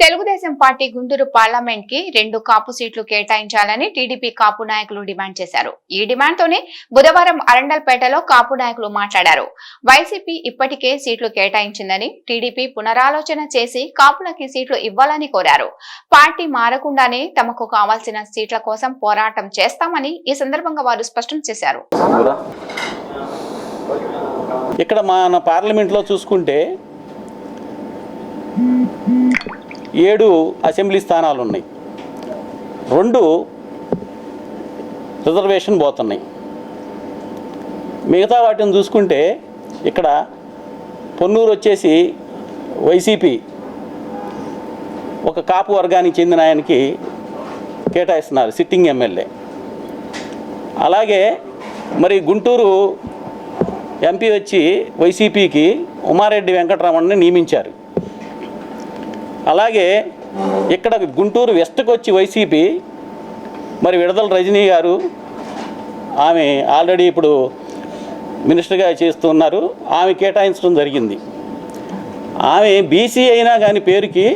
Telugu Desam party Guntur పార్లమెంట్కి రెండు కాపు సీట్లు కేటాయించాలని టీడీపీ కాపు నాయకులు డిమాండ్ చేశారు. ఈ డిమాండ్ తోనే బుధవారం అరండల్పేటలో కాపు నాయకులు మాట్లాడారు. వైసీపీ ఇప్పటికే సీట్లు కేటాయించిందని టీడీపీ పునరాలోచన చేసి కాపులకి సీట్లు ఇవ్వాలని కోరారు. పార్టీ మారకుండానే తమకు కావాల్సిన సీట్ల కోసం పోరాటం చేస్తామని ఈ సందర్భంగా వారు స్పష్టం చేశారు. ఇక్కడ మన పార్లమెంట్లో చూసుకుంటే ఏడు అసెంబ్లీ స్థానాలు ఉన్నాయి రెండు రిజర్వేషన్ పోతున్నాయి. మిగతా వాటిని చూసుకుంటే ఇక్కడ పొన్నూరు వచ్చేసి వైసీపీ ఒక కాపు వర్గానికి చెందిన ఆయనకి కేటాయిస్తున్నారు సిట్టింగ్ ఎమ్మెల్యే. అలాగే మరి గుంటూరు ఎంపీ వచ్చి వైసీపీకి ఉమారెడ్డి వెంకటరమణని నియమించారు. అలాగే ఇక్కడ గుంటూరు వెస్ట్కి వచ్చి వైసీపీ మరి విడదల రజనీ గారు ఆమె ఆల్రెడీ ఇప్పుడు మినిస్టర్గా చేస్తున్నారు ఆమె కేటాయించడం జరిగింది. ఆమె బీసీ అయినా కానీ పేరుకి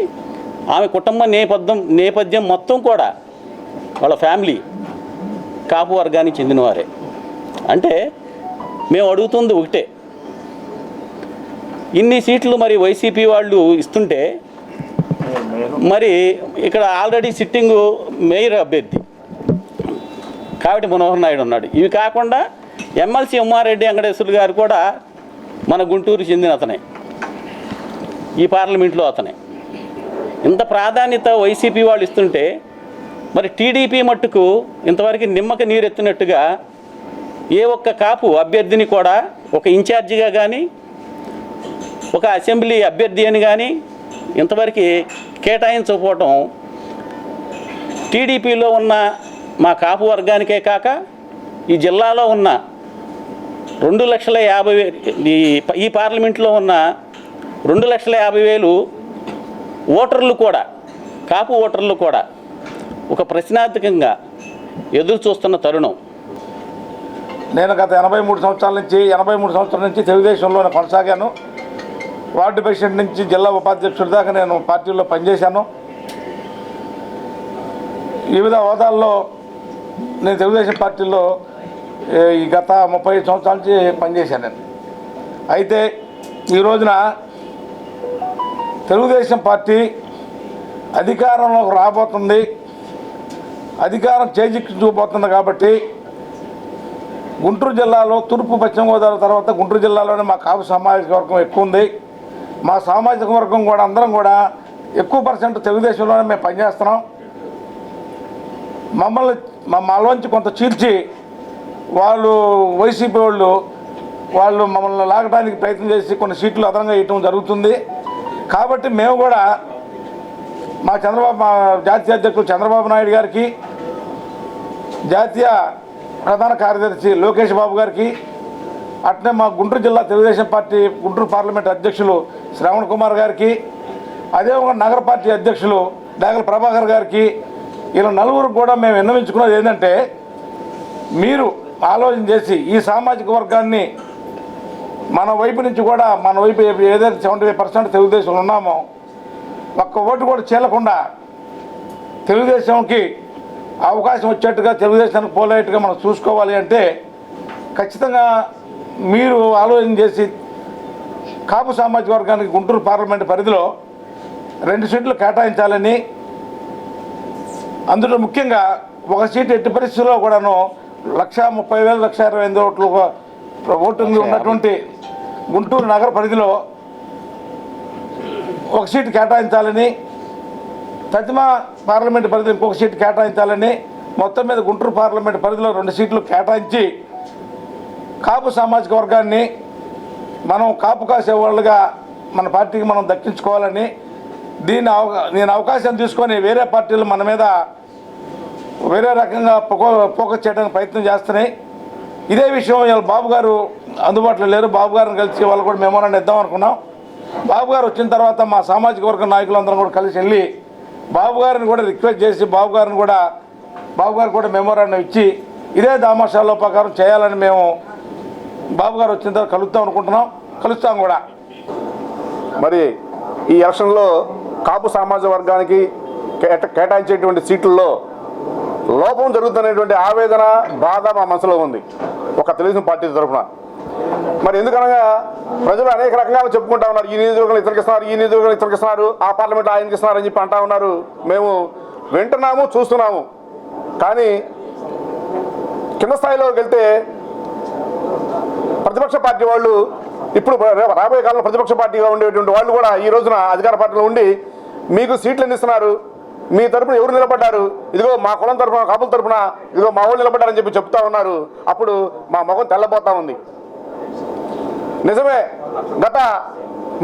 ఆమె కుటుంబ నేపథ్యం నేపథ్యం మొత్తం కూడా వాళ్ళ ఫ్యామిలీ కాపు వర్గానికి చెందినవారే. అంటే మేము అడుగుతుంది ఒకటే. ఇన్ని సీట్లు మరి వైసీపీ వాళ్ళు ఇస్తుంటే మరి ఇక్కడ ఆల్రెడీ సిట్టింగ్ మేయర్ అభ్యర్థి. కావిటి మనోహర్ నాయుడు ఉన్నాడు. ఇవి కాకుండా ఎమ్మెల్సీ ఉమ్మారెడ్డి వెంకటేశ్వర్లు గారు కూడా మన గుంటూరు చెందిన అతనే. ఈ పార్లమెంట్లో అతనే. ఇంత ప్రాధాన్యత వైసీపీ వాళ్ళు ఇస్తుంటే మరి టీడీపీ మట్టుకు ఇంతవరకు నిమ్మక నీరెత్తినట్టుగా ఏ ఒక్క కాపు అభ్యర్థిని కూడా ఒక ఇన్ఛార్జిగా కానీ ఒక అసెంబ్లీ అభ్యర్థి అని కానీ ఇంతవరకు కేటాయించకపోవటం టీడీపీలో ఉన్న మా కాపు వర్గానికే కాక ఈ జిల్లాలో ఉన్న రెండు లక్షల యాభై ఈ ఈ పార్లమెంట్లో ఉన్న రెండు లక్షల యాభై వేలు ఓటర్లు కూడా కాపు ఓటర్లు కూడా ఒక ప్రశ్నార్థకంగా ఎదురు చూస్తున్న తరుణం. నేను గత ఎనభై మూడు సంవత్సరాల నుంచి ఎనభై మూడు సంవత్సరాల నుంచి తెలుగుదేశంలోనే కొనసాగాను. వార్డు ప్రెసిడెంట్ నుంచి జిల్లా ఉపాధ్యక్షుడి దాకా నేను పార్టీలో పనిచేశాను. వివిధ హోదాల్లో నేను తెలుగుదేశం పార్టీలో ఈ గత ముప్పై ఐదు సంవత్సరాల నుంచి పనిచేశాను నేను. అయితే ఈ రోజున తెలుగుదేశం పార్టీ అధికారంలోకి రాబోతుంది. అధికారం చేజిక్కించుకుపోతుంది కాబట్టి గుంటూరు జిల్లాలో తూర్పు పశ్చిమ గోదావరి తర్వాత గుంటూరు జిల్లాలోనే మా కాపు సామాజిక వర్గం ఎక్కువ ఉంది. మా సామాజిక వర్గం కూడా అందరం కూడా ఎక్కువ పర్సెంట్ తెలుగుదేశంలోనే మేము పనిచేస్తున్నాం. మమ్మల్ని మా మాలోంచి కొంత చీల్చి వాళ్ళు వైసీపీ వాళ్ళు వాళ్ళు మమ్మల్ని లాగడానికి ప్రయత్నం చేసి కొన్ని సీట్లు అదనంగా ఇవ్వటం జరుగుతుంది. కాబట్టి మేము కూడా మా చంద్రబాబు మా జాతీయ అధ్యక్షులు చంద్రబాబు నాయుడు గారికి జాతీయ ప్రధాన కార్యదర్శి లోకేష్ బాబు గారికి అట్నే మా గుంటూరు జిల్లా తెలుగుదేశం పార్టీ గుంటూరు పార్లమెంట్ అధ్యక్షులు శ్రావణ్ కుమార్ గారికి అదేవిధంగా నగర పార్టీ అధ్యక్షులు డాగల ప్రభాకర్ గారికి ఇలా నలుగురు కూడా మేము విన్నవించుకున్నది ఏంటంటే మీరు ఆలోచన చేసి ఈ సామాజిక వర్గాన్ని మన వైపు నుంచి కూడా మన వైపు ఏదైతే సెవెంటీ ఫైవ్ పర్సెంట్ తెలుగుదేశంలో ఉన్నామో ఒక్క ఓటు కూడా చేరకుండా తెలుగుదేశంకి అవకాశం వచ్చేట్టుగా తెలుగుదేశానికి పోలేట్టుగా మనం చూసుకోవాలి అంటే ఖచ్చితంగా మీరు ఆలోచన చేసి కాపు సామాజిక వర్గానికి గుంటూరు పార్లమెంట్ పరిధిలో రెండు సీట్లు కేటాయించాలని అందులో ముఖ్యంగా ఒక సీటు ఎట్టి పరిస్థితుల్లో కూడాను లక్ష ముప్పై వేలు లక్ష ఇరవై ఎనిమిది ఓట్లు ఓటింగ్ ఉన్నటువంటి గుంటూరు నగర పరిధిలో ఒక సీటు కేటాయించాలని ప్రతిమ పార్లమెంట్ పరిధిలో ఇంకొక సీటు కేటాయించాలని మొత్తం మీద గుంటూరు పార్లమెంట్ పరిధిలో రెండు సీట్లు కేటాయించి కాపు సామాజిక వర్గాన్ని మనం కాపు కాసే వాళ్ళుగా మన పార్టీకి మనం దక్కించుకోవాలని దీన్ని అవ నేను అవకాశం తీసుకొని వేరే పార్టీలు మన మీద వేరే రకంగా ఫోక- ఫోకస్ చేయడానికి ప్రయత్నం చేస్తున్నాయి. ఇదే విషయం ఇవాళ బాబు గారు అందుబాటులో లేరు. బాబు గారిని కలిసి వాళ్ళు కూడా మెమోరాండం ఇద్దాం అనుకున్నాం. బాబు గారు వచ్చిన తర్వాత మా సామాజిక వర్గ నాయకులందరం కూడా కలిసి వెళ్ళి బాబు గారిని కూడా రిక్వెస్ట్ చేసి బాబు గారిని కూడా బాబు గారు కూడా మెమోరాండం ఇచ్చి ఇదే దామాషాల్లో ప్రకారం చేయాలని మేము బాబు గారు వచ్చిన తర్వాత కలుద్దాం అనుకుంటున్నాం. కలుస్తాం కూడా. మరి ఈ ఎలక్షన్లో కాపు సామాజిక వర్గానికి కేట కేటాయించేటువంటి సీట్లలో లోపం జరుగుతున్నటువంటి ఆవేదన బాధ మా మనసులో ఉంది. ఒక తెలుగుదేశం పార్టీ తరఫున. మరి ఎందుకనగా ప్రజలు అనేక రకంగా చెప్పుకుంటా ఉన్నారు. ఈ నియోజకవర్గం ఇతనికి ఇస్తున్నారు ఈ నియోజకవర్గం ఇతనికి ఇస్తున్నారు ఆ పార్లమెంట్ ఆయనకి ఇస్తున్నారు అని చెప్పి అంటా ఉన్నారు. మేము వింటున్నాము చూస్తున్నాము. కానీ కింద స్థాయిలోకి వెళ్తే ప్రతిపక్ష పార్టీ వాళ్ళు ఇప్పుడు రాబోయే కాలంలో ప్రతిపక్ష పార్టీగా ఉండేటువంటి వాళ్ళు కూడా ఈ రోజున అధికార పార్టీలో ఉండి మీకు సీట్లు అందిస్తున్నారు. మీ తరపున ఎవరు నిలబడ్డారు? ఇదిగో మా కులం తరపున కాపుల తరపున ఇదిగో మా వాళ్ళు నిలబడ్డారని చెప్పి చెప్తా ఉన్నారు. అప్పుడు మా ముఖం తెల్లబోతా ఉంది. నిజమే గత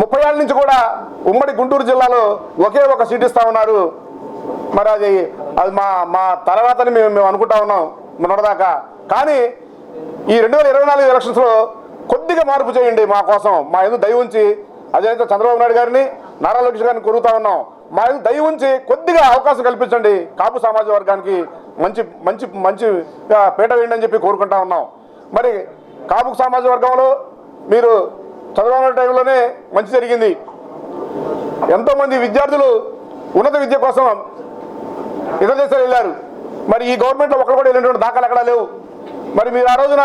ముప్పై ఏళ్ళ నుంచి కూడా ఉమ్మడి గుంటూరు జిల్లాలో ఒకే ఒక సీట్ ఇస్తా ఉన్నారు. మరి అది అది మా మా తర్వాతని మేము మేము అనుకుంటా ఉన్నాం మొన్నటిదాకా. కానీ ఈ రెండు వేల ఇరవై నాలుగు ఎలక్షన్స్లో కొద్దిగా మార్పు చేయండి మా కోసం. మా ఎందుకు దయ ఉంచి అదేవిధంగా చంద్రబాబు నాయుడు గారిని నారా లోకేష్ గారిని కోరుతా ఉన్నాం. మా ఎందుకు దయ ఉంచి కొద్దిగా అవకాశం కల్పించండి. కాపు సామాజిక వర్గానికి మంచి మంచి మంచి పీట వేయండి అని చెప్పి కోరుకుంటా ఉన్నాం. మరి కాపు సామాజిక వర్గంలో మీరు చంద్రబాబు నాయుడు టైంలోనే మంచి జరిగింది. ఎంతోమంది విద్యార్థులు ఉన్నత విద్య కోసం ఇతర దేశాలు వెళ్ళారు. మరి ఈ గవర్నమెంట్లో ఒకరు కూడా వెళ్ళినటువంటి దాఖలు ఎక్కడా లేవు. మరి మీరు ఆ రోజున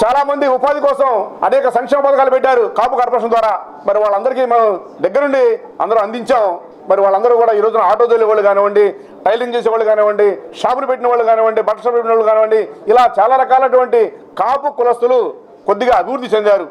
చాలామంది ఉపాధి కోసం అనేక సంక్షేమ పథకాలు పెట్టారు కాపు కార్పొరేషన్ ద్వారా. మరి వాళ్ళందరికీ మనం దగ్గరుండి అందరూ అందించాం. మరి వాళ్ళందరూ కూడా ఈ రోజున ఆటో తోలే వాళ్ళు కానివ్వండి టైలింగ్ చేసే వాళ్ళు కానివ్వండి షాపులు పెట్టిన వాళ్ళు కానివ్వండి బట్టలు పెట్టిన వాళ్ళు కానివ్వండి ఇలా చాలా రకాలటువంటి కాపు కులస్తులు కొద్దిగా అభివృద్ధి చెందారు.